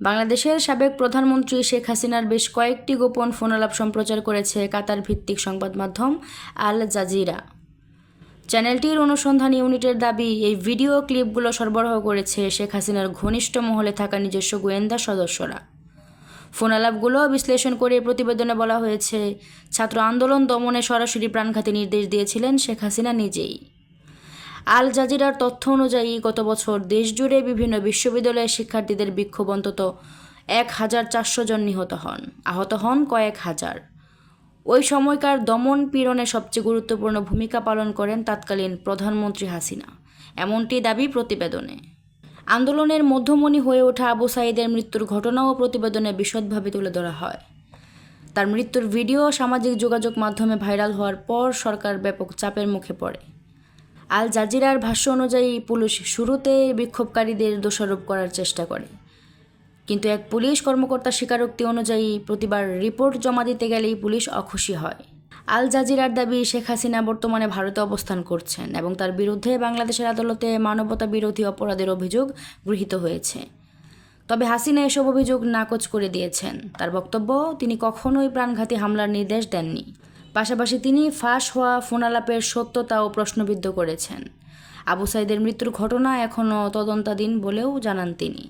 বাংলাদেশের সাবেক প্রধানমন্ত্রী শেখ হাসিনার বেশ কয়েকটি গোপন ফোনালাপ সম্প্রচার করেছে কাতার ভিত্তিক সংবাদ মাধ্যম আল জাজিরা। চ্যানেলটির অনুসন্ধান ইউনিটের দাবি, এই ভিডিও ক্লিপগুলো সরবরাহ করেছে শেখ হাসিনার ঘনিষ্ঠ মহলে থাকা নিজস্ব গোয়েন্দা সদস্যরা। ফোনালাপগুলো বিশ্লেষণ করে প্রতিবেদনে বলা হয়েছে, ছাত্র আন্দোলন দমনে সরাসরি প্রাণঘাতী নির্দেশ দিয়েছিলেন শেখ হাসিনা নিজেই। আল জাজিরার তথ্য অনুযায়ী গত বছর দেশজুড়ে বিভিন্ন বিশ্ববিদ্যালয়ের শিক্ষার্থীদের বিক্ষোভ অন্তত এক হাজার চারশো জন নিহত হন। আহত হন কয়েক হাজার। ওই সময়কার দমন পীড়নে সবচেয়ে গুরুত্বপূর্ণ ভূমিকা পালন করেন তৎকালীন প্রধানমন্ত্রী হাসিনা। এমনটি দাবি প্রতিবেদনে। আন্দোলনের মধ্যমণি হয়ে ওঠা আবু সাইদের মৃত্যুর ঘটনাও প্রতিবেদনে বিশদভাবে তুলে ধরা হয়। তার মৃত্যুর ভিডিও সামাজিক যোগাযোগ মাধ্যমে ভাইরাল হওয়ার পর সরকার ব্যাপক চাপের মুখে পড়ে। আল জাজিরার ভাষ্য অনুযায়ী পুলিশ শুরুতে বিক্ষোভকারীদের দোষারোপ করার চেষ্টা করে। কিন্তু এক পুলিশ কর্মকর্তার স্বীকারোক্তি অনুযায়ী প্রতিবার রিপোর্ট জমা দিতে গেলেই পুলিশ অখুশি হয়। আল জাজিরার দাবি, শেখ হাসিনা বর্তমানে ভারতে অবস্থান করছেন এবং তার বিরুদ্ধে বাংলাদেশের আদালতে মানবতা বিরোধী অপরাধের অভিযোগ গৃহীত হয়েছে। তবে হাসিনা এসব অভিযোগ নাকচ করে দিয়েছেন। তার বক্তব্য, তিনি কখনোই প্রাণঘাতী হামলার নির্দেশ দেননি। পাশাপাশি তিনি ফাঁস হওয়া ফোনালাপের সত্যতাও প্রশ্নবিদ্ধ করেছেন। আবু সাইদের মৃত্যুর ঘটনা এখনও তদন্তাধীন বলেও জানান তিনি।